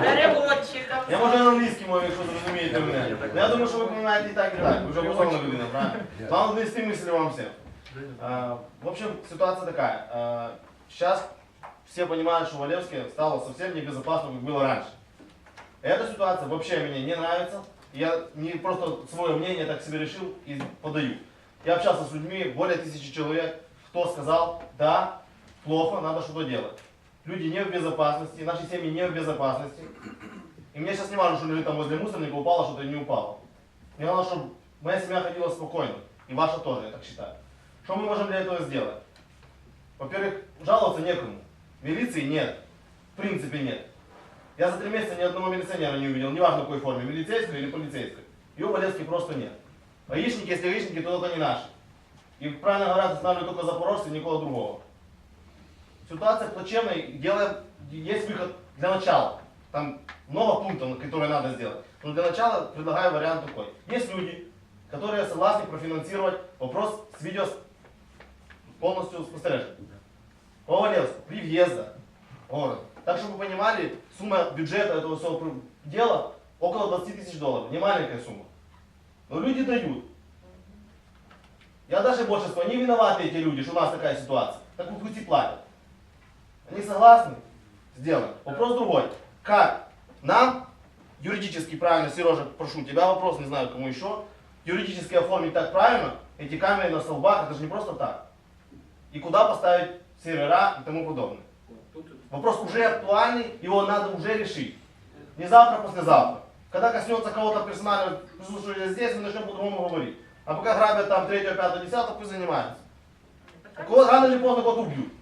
Переводчиком. Я можу на англійській мові, якщо зрозумієте мене. Ну, Я думаю, що ви розумієте і так, і так. Ви вже образована людина, правильно? Главное донести мысли вам всем. А, В общем, ситуация такая. Сейчас все понимают, что Валевске стало совсем небезопасно, как было раньше. Эта ситуация вообще мне не нравится. Я не просто свое мнение так себе решил и подаю. Я общался с людьми, более тысячи человек, кто сказал, да, плохо, надо что-то делать. Люди не в безопасности, наши семьи не в безопасности. И мне сейчас не важно, что лежит там возле мусорника, упало что-то не упало. Мне главное, чтобы моя семья ходила спокойно. И ваша тоже, я так считаю. Что мы можем для этого сделать? Во-первых, жаловаться некому. Милиции нет. В принципе нет. Я за три месяца ни одного милиционера не увидел, неважно в какой форме, милицейской или полицейской. Ее в Олеске просто нет. Гаишники, если гаишники, то это не наши. И правильно говорят, останавливают только запорожцы, никого другого. Ситуация плачевная, делаем, есть выход для начала. Там много пунктов, которые надо сделать. Но для начала предлагаю вариант такой. Есть люди, которые согласны профинансировать вопрос с видео полностью спостережен. По при въезда город. Так, чтобы вы понимали, сумма бюджета этого всего дела около 20 тысяч долларов. Не маленькая сумма. Но люди дают. Я даже больше скажу, не виноваты эти люди, что у нас такая ситуация. Так вот пусть и платят. Они согласны? Сделаем. Вопрос другой. Как нам, юридически правильно, Сережа, прошу тебя вопрос, не знаю кому еще, юридически оформить так правильно, эти камеры на столбах, это же не просто так. И куда поставить сервера и тому подобное. Вопрос уже актуальный, его надо уже решить. Не завтра, а послезавтра. Когда коснется кого-то персонально присутствующего здесь, мы начнем по-другому говорить. А пока грабят там 3, 5, 10, пусть занимаются. Кого рано или поздно кого-то убьют.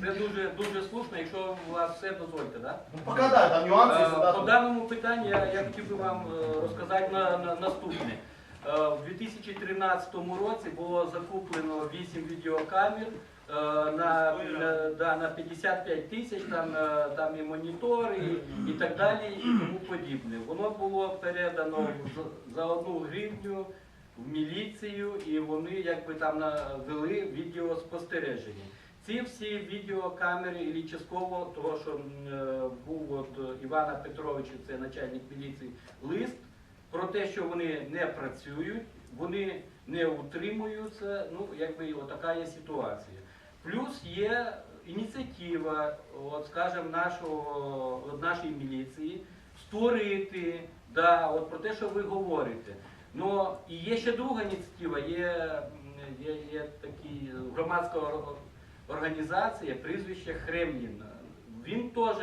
Це дуже дуже слушно, якщо у вас все дозвольте, да? Ну, пока да, там нюансы, если Е, По даному питанню я, я хотів би вам е, розказати на, на, наступне. Е, В 2013 році було закуплено 8 відеокамер е, на, на, да, на 55 тисяч, там, е, там і монітори, і, і так далі, і тому подібне. Воно було передано за- за одну гривню в міліцію, і вони якби там на- вели відеоспостереження. Ці всі відеокамери, і частково того, що е, був от Івана Петровича, це начальник міліції, лист про те, що вони не працюють, вони не утримуються. Ну, якби отака є ситуація. Плюс є ініціатива, от скажімо, нашого от нашої міліції створити, да, от про те, що ви говорите. Ну і є ще друга ініціатива, є, є, є такі громадська ор- організація, прізвище Хремлін. Він теж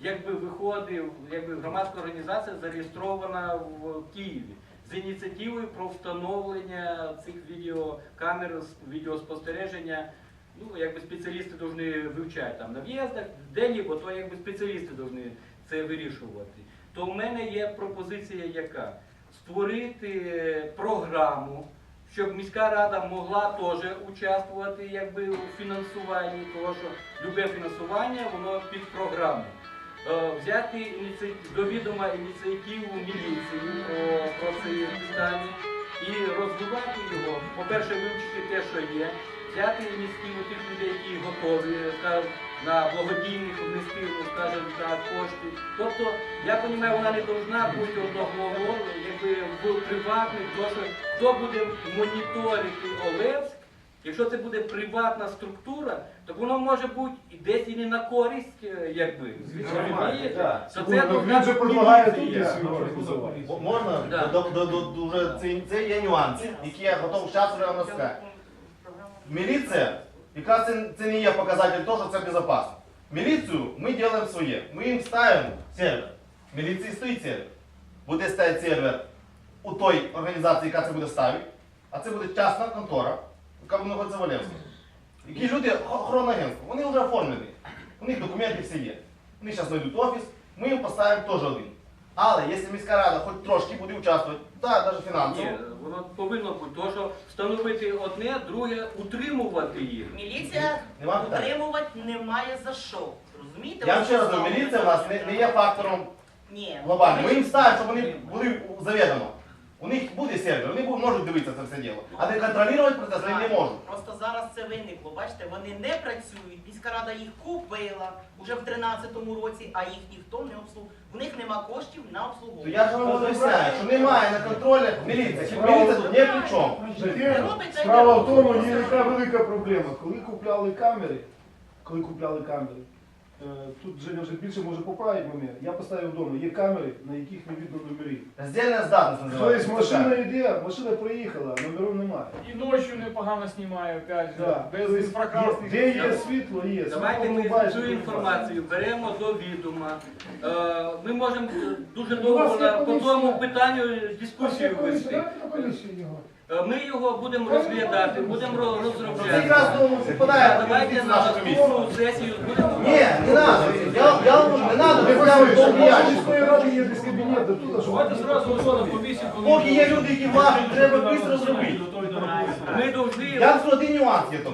якби виходив, якби громадська організація зареєстрована в Києві з ініціативою про встановлення цих відеокамер відеоспостереження. Ну, якби спеціалісти повинні вивчати там на в'їздах, де-лібо, то якби спеціалісти повинні це вирішувати. То в мене є пропозиція яка? Створити програму, щоб міська рада могла теж участвувати якби, у фінансуванні, тому що любе фінансування воно під програму. Е, Взяти до відома ініціативу міліції про це питання і розвивати його. По-перше, вивчити те, що є, взяти ініціативу тих людей, які готові скажімо, на благодійних внести, ну, скажімо так, кошти. Тобто, я розумію, вона не повинна бути одного якби в приватних, тому що хто буде моніторити Олевськ, якщо це буде приватна структура, то воно може бути і десь і не на користь, е, якби. Розумієте? да. То це Він же предлагає тут Можна? Да. До, до, до, до, вже це, це є нюанси, які я готов зараз вже вам розказати. Міліція, якраз це, це не є показатель того, що це безпечно. Міліцію ми робимо своє. Ми їм ставимо сервер. Міліції стоїть сервер. Буде стояти сервер у той організації, яка це буде ставити, а це буде частна контора, яка буде знаходитися в. Які люди, охоронне агентство, вони вже оформлені. У них документи всі є. Вони зараз знайдуть офіс, ми їм поставимо теж один. Але якщо міська рада хоч трошки буде участвувати, так, навіть фінансово, Ні, воно повинно бути, то, що встановити одне, друге, утримувати їх. Міліція Нема питань. утримувати немає за що. Розумієте? Я вам ще раз знову міліція у нас не, не є фактором Ні. глобальним. Ми їм ставимо, щоб вони були завідомо. У них буде сервер, вони можуть дивитися це все діло. А де контролювати процес вони не можуть. Просто зараз це виникло. Бачите, вони не працюють. Міська рада їх купила уже в 13-му році, а їх ніхто не обслуговує. У них нема коштів на То обслуговування. я ж вам об'ясняю, що немає на контролі міліція. Міліція тут ні при чому. Справа в тому, є яка велика проблема. Коли купляли камери, коли купляли камери, тут Женя вже більше може поправити мене. Я поставив вдома, є камери, на яких не видно номерів. Роздільна здатність називається. Тобто машина йде, машина проїхала, номерів немає. І ночью непогано знімає, опять же, Да. без Тобто, інфракрасних. Де є світло, є. Давайте Світло ми цю інформацію беремо до відома. Е, Ми можемо е, дуже вас довго є на- по комісія. тому питанню дискусію вести. Е, Ми його будемо розглядати, будемо ро- Це розробляти. якраз тому попадає Давайте на нашу наступну сесію будемо. Ні, не надо. Я, я, не надо, ви прямо довгі ящики. тут, Давайте зразу виходимо в комісію, коли... Поки є люди, які влажуть, треба швидко зробити. Ми должны, Я скажу, один нюанс є тільки.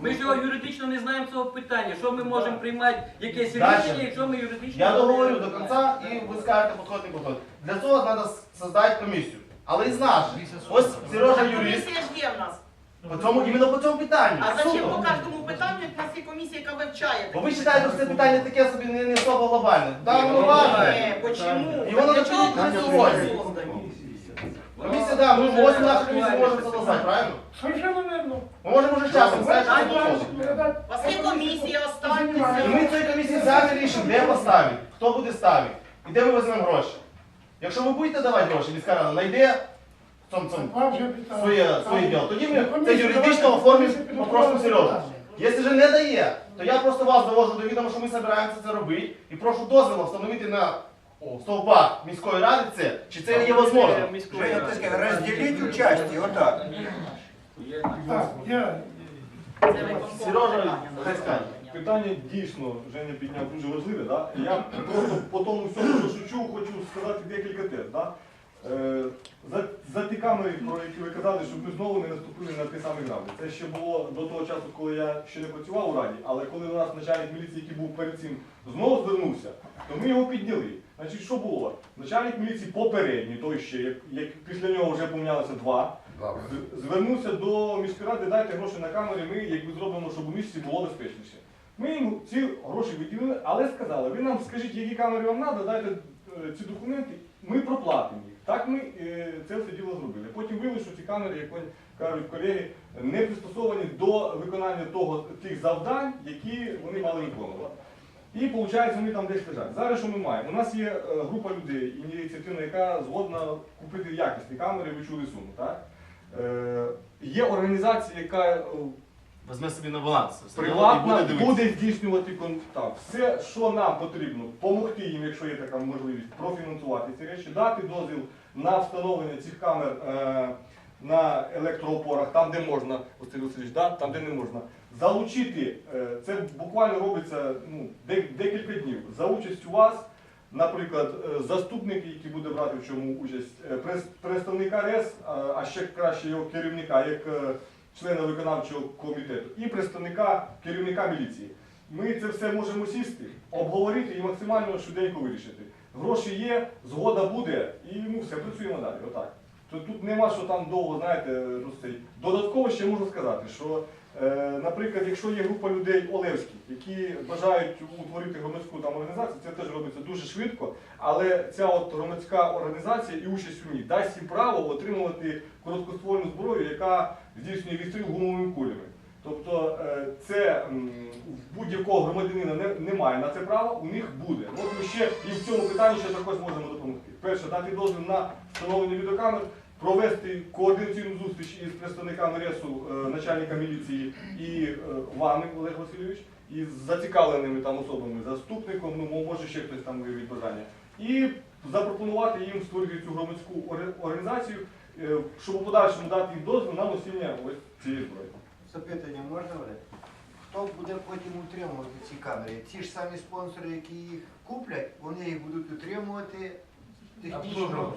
ми ж його юридично не знаємо цього питання. Що ми можемо приймати якесь Дальше. рішення, якщо ми юридично Я договорю до кінця і ви скажете підход, не підход. Для цього треба создати комісію. Але і знаєш, ось Сережа А юрист, комісія ж є в нас. По цьому, іменно по цьому питанню. А зачем Суто. по кожному питанню, як у нас є комісія, яка вивчає? Бо ви вважаєте, що це питання таке собі не, не особо глобальне. Да, воно важне. Ні, почему? І воно Для чого комісії комісія сьогодні. Комісія, да, ми ось наша комісія може создати, правильно? Совершенно верно. Ми можемо вже з часом Ви що це передати- У вас є комісія, І ми цій комісії самі рішимо, де поставити, хто буде ставити, і де ми візьмемо гроші. Якщо ви будете давати гроші, міська рада знайде цьому вже своє, своє діло, тоді ми це юридично оформимо попросимо підготувати Якщо ж не дає, то я просто вас довожу до відома, що ми збираємося це робити, і прошу дозволу встановити на стовпах міської ради це, чи це є можливо. Женя, ради. так сказать, разделить участие, так. Я Сережа, питання. хай скаже. Питання дійсно Женя підняв дуже важливе. Да? Я просто по тому всьому, що шучу, хочу сказати декілька тез. Да? Е, за, ті камери, про які ви казали, щоб ми знову не наступили на ті самі граблі. Це ще було до того часу, коли я ще не працював у раді, але коли у нас начальник міліції, який був перед цим, знову звернувся, то ми його підняли. Значить, що було? Начальник міліції попередній, той ще, як, як після нього вже помінялося два, звернувся до міської ради, дайте гроші на камери, ми якби зробимо, щоб у місті було безпечніше. Ми йому ці гроші виділили, але сказали, ви нам скажіть, які камери вам треба, дайте е, ці документи, ми проплатимо їх. Так ми е, це все діло зробили. Потім виявилося, що ці камери, як вони кажуть колеги, не пристосовані до виконання того, тих завдань, які вони мали виконувати. І виходить, вони там десь лежать. Зараз що ми маємо? У нас є е, група людей, ініціативна, яка згодна купити якісні камери, ви чули суму. Так? Е, є організація, яка е, Візьме собі на баланс. приватна буде буде здійснювати контакт. Все, що нам потрібно, допомогти їм, якщо є така можливість, профінансувати ці речі, дати дозвіл на встановлення цих камер е, на електроопорах, там, де можна, там, де не можна. Залучити, е, це буквально робиться ну, декілька днів. За участю вас, наприклад, е, заступник, який буде брати в чому участь, представника РЕС, а- ще краще його керівника, як члена виконавчого комітету, і представника керівника міліції. Ми це все можемо сісти, обговорити і максимально швиденько вирішити. Гроші є, згода буде, і ну все працюємо далі. Отак. То тут нема що там довго, знаєте, ну. Додатково ще можу сказати, що, е, наприклад, якщо є група людей Олевських, які бажають утворити громадську там організацію, це теж робиться дуже швидко, але ця от громадська організація і участь у ній дасть їм право отримувати короткоствольну зброю, яка здійснює відстріл гумовими кулями. Тобто е, це в будь-якого громадянина немає на це права, у них буде. От ми ще і в цьому питанні ще також можемо допомогти. Перше, дати дозвіл на встановлення відеокамер, провести координаційну зустріч із представниками РЕСу, е, начальника міліції і е, вами, Олег Васильович, і з зацікавленими там особами, заступником, ну може ще хтось там виявить бажання. І запропонувати їм створити цю громадську організацію, щоб у подальшому дати їм дозвіл на носіння ось цієї зброї. Запитання можна Олег? Хто буде потім утримувати ці камери? Ті ж самі спонсори, які їх куплять, вони їх будуть утримувати технічно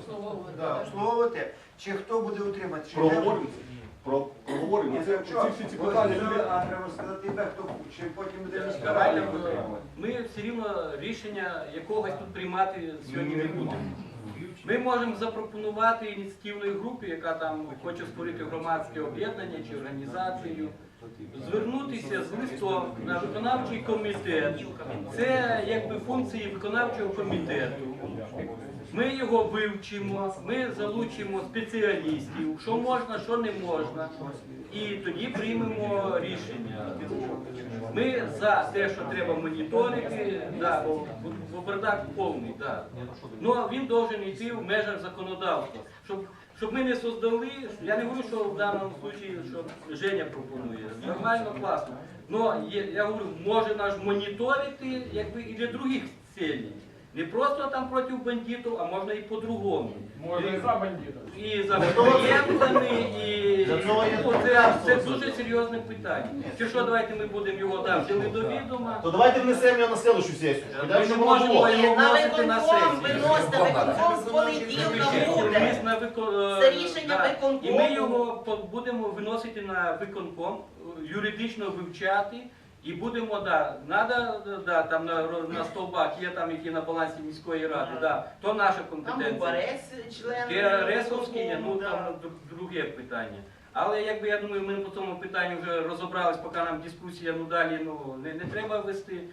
да, обслуговувати. Чи хто буде утримати? Чи Проговоримо це. Про проговоримо. Це це ці всі ці питання. А треба сказати, де хто чи потім буде міська рада утримувати. ми все рівно рішення якогось тут приймати сьогодні не будемо. Ми можемо запропонувати ініціативної групі, яка там хоче створити громадське об'єднання чи організацію, звернутися з листом на виконавчий комітет. Це якби функції виконавчого комітету. Ми його вивчимо, ми залучимо спеціалістів, що можна, що не можна, і тоді приймемо рішення. Ми за те, що треба моніторити, да, бардак повний, да. Ну він должен йти в межах законодавства. Щоб, ми не создали, я не говорю, що в даному випадку, що Женя пропонує. Нормально, класно. Но я говорю, може наш моніторити якби, і для других цілей. Не просто там проти бандитів, а можна і по-другому. Може і за бандитів. І за підприємцями, і ну, це, це дуже серйозне питання. Чи що, давайте ми будемо його там взяли до відома. То давайте внесемо його на следующую сесію. Ми не можемо його На вносити на виконком сесію. виносите, виконком з понеділка буде. Вико- е, Це рішення да. виконкому. І ми його по- будемо виносити на виконком, е, юридично вивчати. І будемо, да, надо, да, там на, на стовбах є там, які на балансі міської ради, да, то наша Там компетенція. Бубарес, член. Є, ну там д- друге питання. Але якби я думаю, ми по цьому питанню вже розібрались, поки нам дискусія ну далі ну не, не треба вести.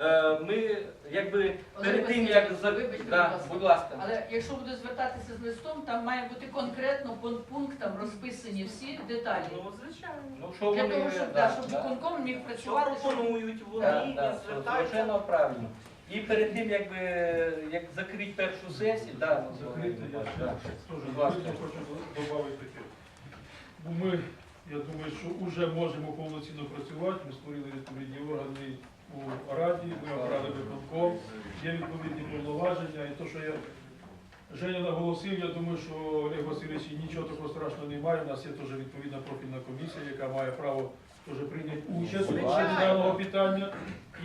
Е, ми якби перед тим як за Вибачте, будь да, ласка. будь ласка. Але якщо буде звертатися з листом, там має бути конкретно по пунктам розписані всі деталі. Ну, звичайно. Ну що Для вони того, щоб, да, да, щоб да. виконком міг працювати. пропонують вони Да, і да, звертаються. правильно. І перед тим, якби як закрити першу сесію, да, ну, Закрити, я да. теж хочу додати таке. Бо ми, я думаю, що вже можемо повноцінно працювати. Ми створили відповідні органи у Раді, ми обрали виконком, є відповідні повноваження. І то, що я Женя наголосив, я думаю, що Олег Васильович нічого такого страшного немає. У нас є теж відповідна профільна комісія, яка має право теж прийняти участь у даного питання.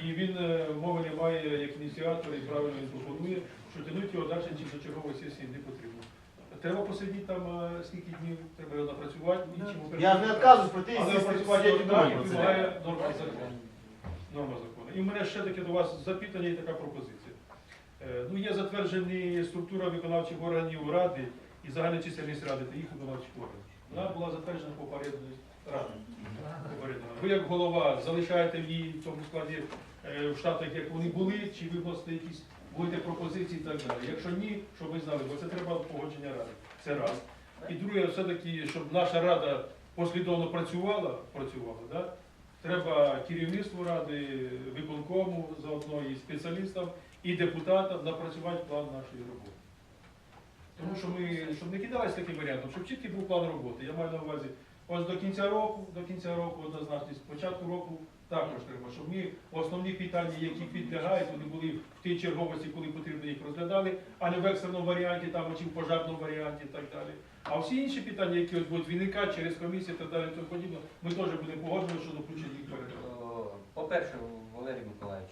І він е, мови не має як ініціатор і правильно він пропонує, що тягнути його далі чи до чергової сесії не потрібно. Треба посидіти там е, скільки днів, треба його напрацювати, іншому Я не відказуюсь пройти але це. вимагає норма закону. Норма закону. І в мене ще таке до вас запитання і така пропозиція. Е, Ну, є затверджені структура виконавчих органів Ради і загальна чисельність Ради та їх виконавчих органів. Вона була затверджена попередньою Радою. Ви як голова залишаєте її в тому складі е, в штатах, як вони були, чи ви вносите якісь будете пропозиції і так далі. Якщо ні, щоб ви знали, бо це треба погодження ради. Це раз. І друге, все-таки, щоб наша рада послідовно працювала, працювала, да? Треба керівництву ради, виконкому заодно і спеціалістам, і депутатам напрацювати план нашої роботи. Тому що ми, щоб не кидалися таким варіантом, щоб чіткий був план роботи. Я маю на увазі, ось до кінця року, до кінця року однозначно, з початку року також треба, щоб ми основні питання, які підлягають, вони були в тій черговості, коли потрібно їх розглядали, а не в екстреному варіанті там, чи в пожежному варіанті і так далі. А всі інші питання, які ось будуть виникати через комісію і так далі, тому подібне, ми теж будемо погоджувати щодо включення їх в порядок. Е, По-перше, Валерій Миколаївич,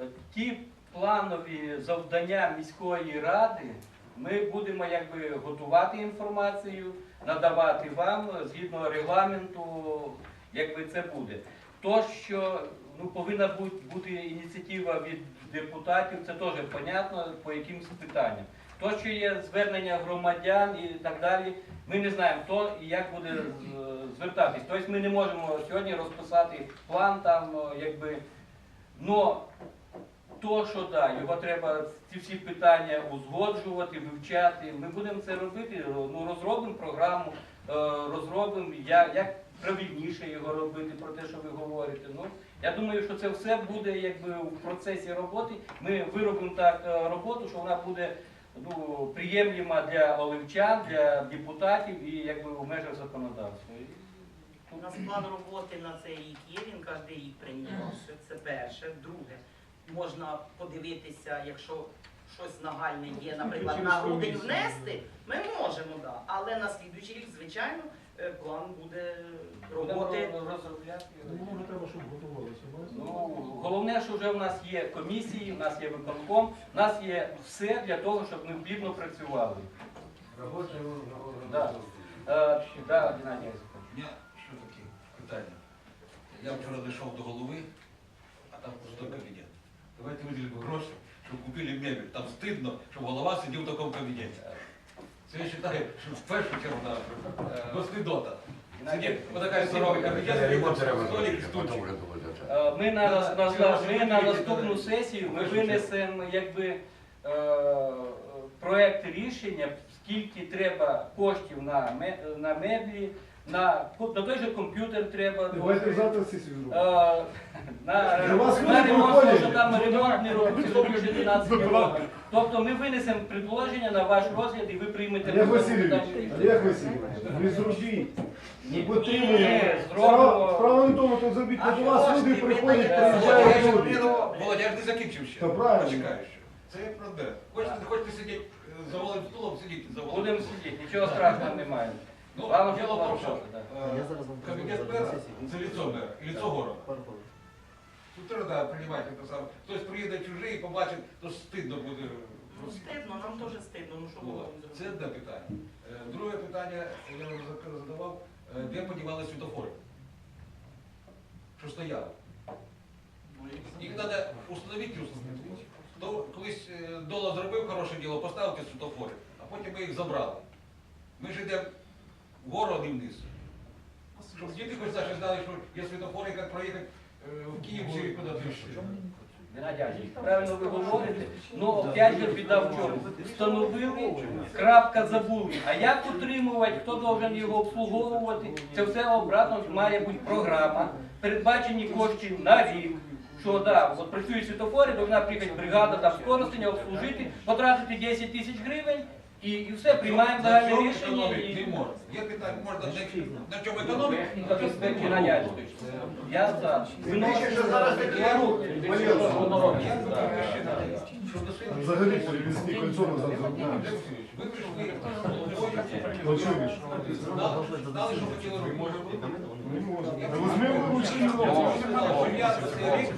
е, ті планові завдання міської ради ми будемо якби готувати інформацію, надавати вам згідно регламенту, якби це буде. То, що ну, повинна бути, ініціатива від депутатів, це теж понятно по якимось питанням. То, що є звернення громадян і так далі, ми не знаємо, хто і як буде з- звертатись. Тобто ми не можемо сьогодні розписати план там, якби. Но то, що да, його треба ці всі питання узгоджувати, вивчати. Ми будемо це робити, ну розробимо програму, е, розробимо, як, як правильніше його робити, про те, що ви говорите. Ну, я думаю, що це все буде якби в процесі роботи. Ми виробимо так е, роботу, що вона буде ну, приємлема для оливчан, для депутатів і якби в межах законодавства. І У нас план роботи на цей рік є, він кожен рік приймався. Це перше. Друге, можна подивитися, якщо щось нагальне є, наприклад, на грудень внести, ми можемо, да. Але на слідуючий рік, звичайно, е, план буде будемо роботи. розробляти. Ну, може, треба, щоб готувалося. Ну, головне, що вже в нас є комісії, в нас є виконком, в нас є все для того, щоб ми плідно працювали. Да. Е, да, Геннадій Осипович. У мене що таке питання. Я вчора зайшов до голови, а там пустой кабінет. Давайте виділимо гроші, щоб купили мебель. Там стидно, щоб голова сидів в такому кабінеті. Це я вважаю, що в першу чергу наша дослідота. Сидить отака стульчик. Е, Ми на, на, на, ми на наступну сесію ми винесемо якби, е, проект рішення, скільки треба коштів на, ме- на меблі, на, на той же комп'ютер треба. Давайте завтра сесію зробимо. Е, На, Для вас на люди ремонт, приходять. що там ремонт не робиться, то більше 12 років. Тобто ми винесемо предложення на ваш розгляд і ви приймете Олег Васильович. Олег Васильович, не зробіть. Ні, Підтримуємо. ні, Справа справа не в тому, то зробіть, А до вас люди приходять, Володя, приїжджають люди. не- Володя, я ж не закінчив ще. Та правильно. Почекаю ще. Це як процес. Хочете, хочете сидіти е, за голим стулом, сидіть за голим Будемо сидіти, нічого страшного немає. Ну, Главное, дело в щоб том, була что робота, да. э, кабинет мэра, це лицо мэра, и лицо города. Тут тоже надо принимать это самое. Хтось приїде чужий і побачить, то ж стидно буде. Ну стидно, нам теж стидно, ну що Було. було. Це одне питання. Е, Друге питання, я вже зак- задавав, е, де подівали світофори? Що стояли? Їх треба установити і установити. То колись е, Дола зробив хороше діло, поставив ті світофори, а потім ми їх забрали. Ми ж йдемо вгору, а вниз. Щоб діти хоч наші знали, що є світофори, як проїхати е, в Київ чи куди-то ще. Геннадій правильно ви говорите, ну опять же біда в чому. Встановили, крапка забули. А як утримувати, хто должен його обслуговувати? Це все обратно має бути програма, передбачені кошти на рік. Що да, от працюють світофори, повинна приїхати бригада там скоростення, обслужити, потратити 10 тисяч гривень і, і все, приймаємо загальне рішення. І... можна. Є питання, можна на, на чому економити? Геннадій Андреевич, Я за. Більше, що зараз такі Взагалі перевізні кольцо назад зробили. Ви прийшли, Ну ви ж? знали, знали, що хотіли робити. Не можна. Та ручки його. Я цей рік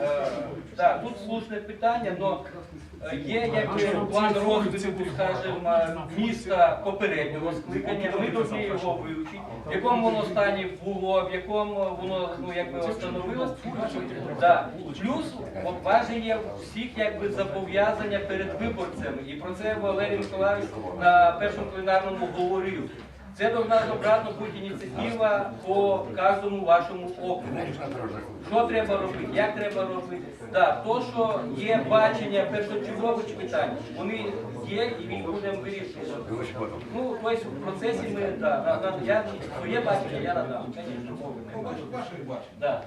Е, Так, тут слушне питання, але є якби план розвитку, скажімо, міста попереднього скликання. Ми повинні його вивчити, в якому воно стані було, в якому воно ну, якби встановилось. Да. Плюс от всіх якби зобов'язання перед виборцями. І про це Валерій Миколаївич на першому пленарному говорив. Це должна обратно бути ініціатива по кожному вашому округу. Що треба робити, як треба робити. Так, то, що є бачення першочергових питань, вони є і ми будемо вирішувати. Ну, тобто в процесі ми, да, на, на, я своє бачення я надам. Ваше бачення. Да.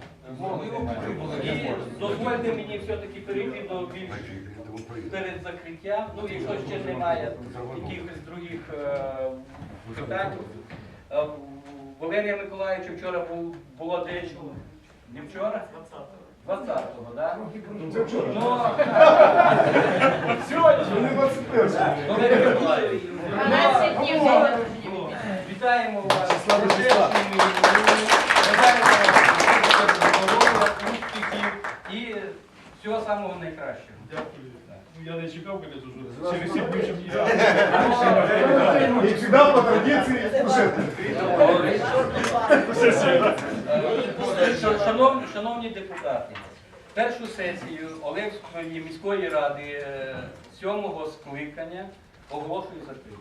І дозвольте мені все-таки перейти до більш перед закриттям, ну якщо ще немає якихось других е, питань. Е, Валерія Миколаївича вчора був, було десь, не вчора? 20-го, так? Це вчора. Ну, Це не 21. Валерій Миколаївич, 12 днів ну. Вітаємо вас. Бажаємо успіхів і всього самого найкращого. Дякую. Ну, я не чекав, звісно, що через сім днів, я... І завжди по традиції. Шановні, шановні депутати, першу сесію Олевської міської ради е, сьомого скликання оголошую закритою.